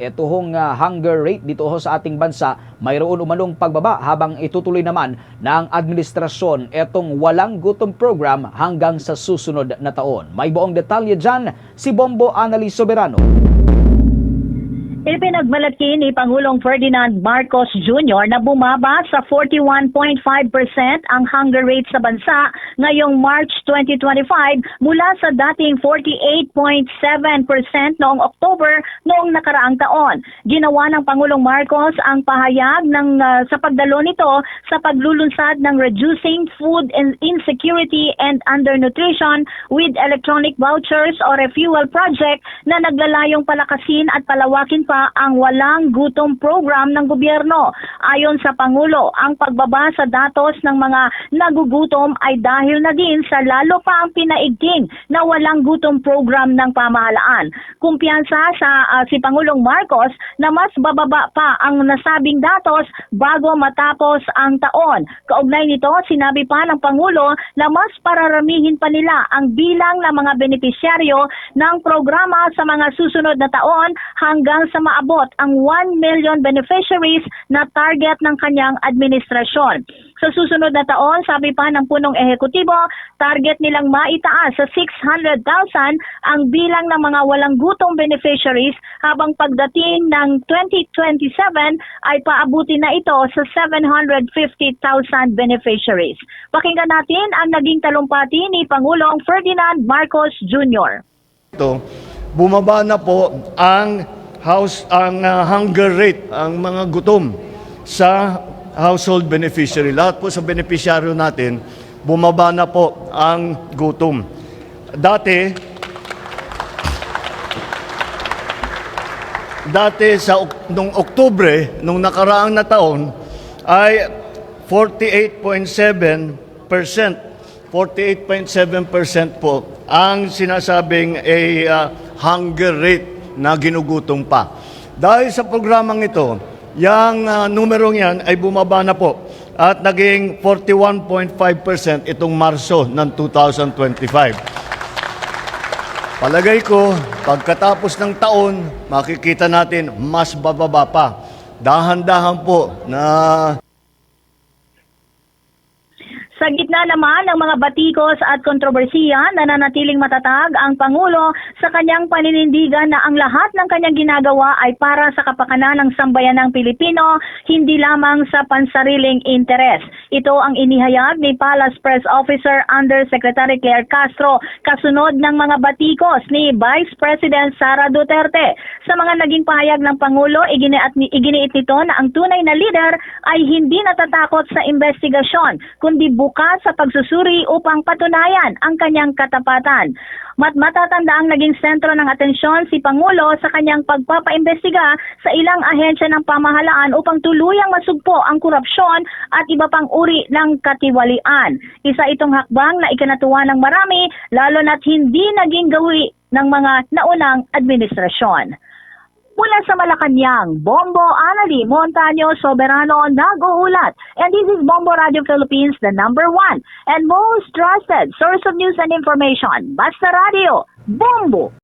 Ito hong ah, hunger rate dito ho sa ating bansa, mayroon umanong pagbaba habang itutuloy naman ng administrasyon itong walang gutom program hanggang sa susunod na taon. May buong detalye dyan si Bombo Annalise Soberano. Ipinagmalaki ni Pangulong Ferdinand Marcos Jr. na bumaba sa 41.5% ang hunger rate sa bansa ngayong March 2025 mula sa dating 48.7% noong October noong nakaraang taon. Ginawa ng Pangulong Marcos ang pahayag ng ah, sa pagdalo nito sa paglulunsad ng Reducing Food in- Insecurity and Undernutrition with Electronic Vouchers or Refuel Project na naglalayong palakasin at palawakin pa ang walang gutom program ng gobyerno. Ayon sa Pangulo, ang pagbaba sa datos ng mga nagugutom ay dahil na din sa lalo pa ang pinaigting na walang gutom program ng pamahalaan. Kumpiyansa sa ah, si Pangulong Marcos na mas bababa pa ang nasabing datos bago matapos ang taon. Kaugnay nito, sinabi pa ng Pangulo na mas pararamihin pa nila ang bilang ng mga benepisyaryo ng programa sa mga susunod na taon hanggang sa maabot ang 1 million beneficiaries na target ng kanyang administrasyon. Sa susunod na taon, sabi pa ng punong ehekutibo, target nilang maitaas sa 600,000 ang bilang ng mga walang gutong beneficiaries habang pagdating ng 2027 ay paabuti na ito sa 750,000 beneficiaries. Pakinggan natin ang naging talumpati ni Pangulong Ferdinand Marcos Jr. ito, bumaba na po ang house ang ah, hunger rate, ang mga gutom sa household beneficiary. Lahat po sa beneficiaryo natin, bumaba na po ang gutom. Dati Dati sa nung Oktubre, nung nakaraang na taon, ay 48.7%. 48.7% po ang sinasabing a uh, hunger rate na ginugutom pa. Dahil sa programang ito, yung uh, numerong yan ay bumaba na po at naging 41.5% itong Marso ng 2025. Palagay ko, pagkatapos ng taon, makikita natin mas bababa pa. Dahan-dahan po na Sa gitna naman ng mga batikos at kontrobersiya, nananatiling matatag ang Pangulo sa kanyang paninindigan na ang lahat ng kanyang ginagawa ay para sa kapakanan ng sambayanang Pilipino, hindi lamang sa pansariling interes. Ito ang inihayag ni Palace Press Officer Undersecretary Claire Castro kasunod ng mga batikos ni Vice President Sara Duterte. Sa mga naging pahayag ng Pangulo, iginiat, iginiit nito na ang tunay na leader ay hindi natatakot sa investigasyon, kundi bukas sa pagsusuri upang patunayan ang kanyang katapatan. Mat matatanda ang naging sentro ng atensyon si Pangulo sa kanyang pagpapaimbestiga sa ilang ahensya ng pamahalaan upang tuluyang masugpo ang korupsyon at iba pang uri ng katiwalian. Isa itong hakbang na ikinatuwa ng marami lalo na't hindi naging gawi ng mga naunang administrasyon. Mula sa Malacanang, Bombo Anali Montaño Soberano nag-uulat. And this is Bombo Radio Philippines, the number one and most trusted source of news and information. Basta Radio, Bombo!